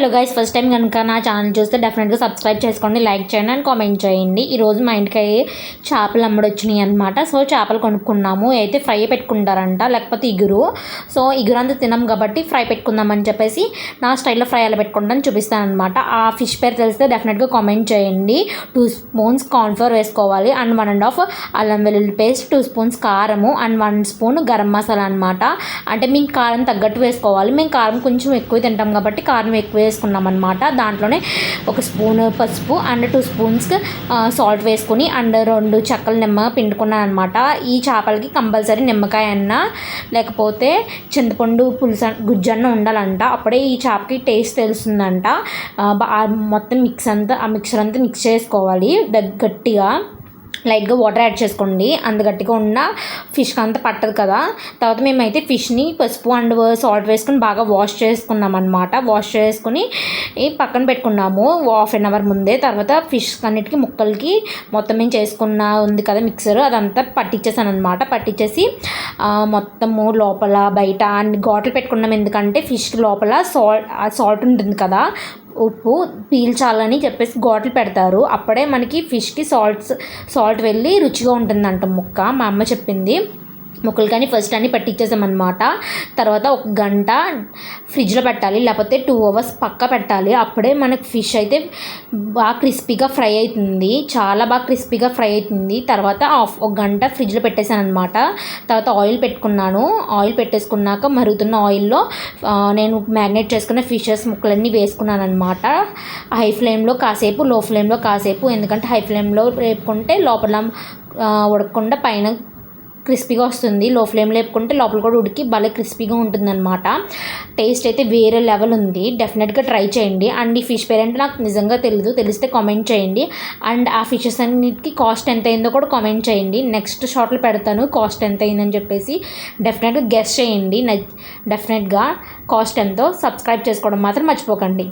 Hello guys first time కనుక నా channel చూస్తే డెఫినెట్గా సబ్స్క్రైబ్ చేసుకోండి లైక్ చేయండి అండ్ కామెంట్ చేయండి. ఈరోజు మా ఇంటికి చేపలు అమ్మడొచ్చినాయి అనమాట సో చేపలు కొనుక్కున్నాము. అయితే ఫ్రై పెట్టుకుంటారంట లేకపోతే ఇగురు. సో ఇగురు అంతా తినం కాబట్టి ఫ్రై పెట్టుకుందామని చెప్పేసి నా స్టైల్లో ఫ్రై అలా పెట్టుకుంటాను చూపిస్తాను అనమాట ఆ ఫిష్ పేరు తెలిస్తే డెఫినెట్గా కామెంట్ చేయండి. టూ స్పూన్స్ కార్న్ఫ్లోర్ వేసుకోవాలి. అండ్ వన్ అండ్ హాఫ్ అల్లం వెల్లుల్లి పేస్ట్ టూ స్పూన్స్ కారము and one spoon garam masala అనమాట అంటే మేము కారం తగ్గట్టు వేసుకోవాలి. మేము కారం కొంచెం ఎక్కువ తింటాం కాబట్టి కారం ఎక్కువ వేసుకున్నాం అనమాట దాంట్లోనే ఒక స్పూన్ పసుపు అండ్ టూ స్పూన్స్ సాల్ట్ వేసుకొని అండ్ రెండు చెక్కలు నిమ్మ పిండుకున్నాను అనమాట ఈ చేపలకి కంపల్సరీ నిమ్మకాయ అన్న లేకపోతే చింతపండు పులుసు గుజ్జన్న ఉండాలంట. అప్పుడే ఈ చేపకి టేస్ట్ తెలుస్తుందంట. మొత్తం మిక్స్ అంతా ఆ మిక్సర్ అంతా మిక్స్ చేసుకోవాలి. గట్టిగా. లైట్గా వాటర్ యాడ్ చేసుకోండి. అంత గట్టిగా ఉన్న ఫిష్కి అంతా పట్టదు కదా. తర్వాత మేమైతే ఫిష్ని పసుపు అండ్ సాల్ట్ వేసుకుని బాగా వాష్ చేసుకున్నాం అనమాట వాష్ చేసుకుని పక్కన పెట్టుకున్నాము. హాఫ్ అన్ అవర్ ముందే. తర్వాత ఫిష్ అన్నిటికి ముక్కలకి మొత్తం మేము చేసుకున్న ఉంది కదా మిక్సర్. అదంతా పట్టించేసాను అనమాట పట్టించేసి మొత్తము లోపల బయట అన్ని ఘాట్లు పెట్టుకున్నాం. ఎందుకంటే ఫిష్కి లోపల సాల్ట్ సాల్ట్ ఉంటుంది కదా. ఉప్పు పీల్చాలని చెప్పేసి గోటలు పెడతారు. అప్పుడే మనకి ఫిష్కి సాల్ట్స్ సాల్ట్ వెళ్ళి రుచిగా ఉంటుందంట ముక్క. మా అమ్మ చెప్పింది. ముక్కలు కానీ ఫస్ట్ అన్ని పట్టించేసామన్నమాట. తర్వాత ఒక గంట ఫ్రిడ్జ్లో పెట్టాలి లేకపోతే టూ అవర్స్ పక్క పెట్టాలి. అప్పుడే మనకు ఫిష్ అయితే బాగా క్రిస్పీగా ఫ్రై అవుతుంది చాలా బాగా క్రిస్పీగా ఫ్రై అవుతుంది తర్వాత ఆఫ్ ఒక గంట ఫ్రిడ్జ్లో పెట్టేశాను అనమాట తర్వాత ఆయిల్ పెట్టుకున్నాను. ఆయిల్ పెట్టేసుకున్నాక మరుగుతున్న ఆయిల్లో నేను మ్యాగ్నేట్ చేసుకున్న ఫిషెస్ ముక్కలన్నీ వేసుకున్నాను అనమాట హై ఫ్లేమ్లో కాసేపు లో ఫ్లేమ్లో కాసేపు. ఎందుకంటే హై ఫ్లేమ్లో రేపుకుంటే లోపల ఉడకకుండా పైన క్రిస్పీగా వస్తుంది. లో ఫ్లేమ్ లేపుకుంటే లోపల కూడా ఉడికి భలే క్రిస్పీగా ఉంటుందన్నమాట. టేస్ట్ అయితే వేరే లెవెల్ ఉంది. డెఫినెట్గా ట్రై చేయండి. అండ్ ఈ ఫిష్ పేరెంట్ నాకు నిజంగా తెలియదు తెలిస్తే కామెంట్ చేయండి. అండ్ ఆ ఫిషెస్ అన్నిటికీ కాస్ట్ ఎంత అయిందో కూడా కామెంట్ చేయండి. నెక్స్ట్ షార్ట్లో పెడతాను. కాస్ట్ ఎంత అయిందని చెప్పేసి డెఫినెట్గా గెస్ట్ చేయండి. డెఫినెట్గా కాస్ట్ ఎంతో. సబ్స్క్రైబ్ చేసుకోవడం మాత్రం మర్చిపోకండి.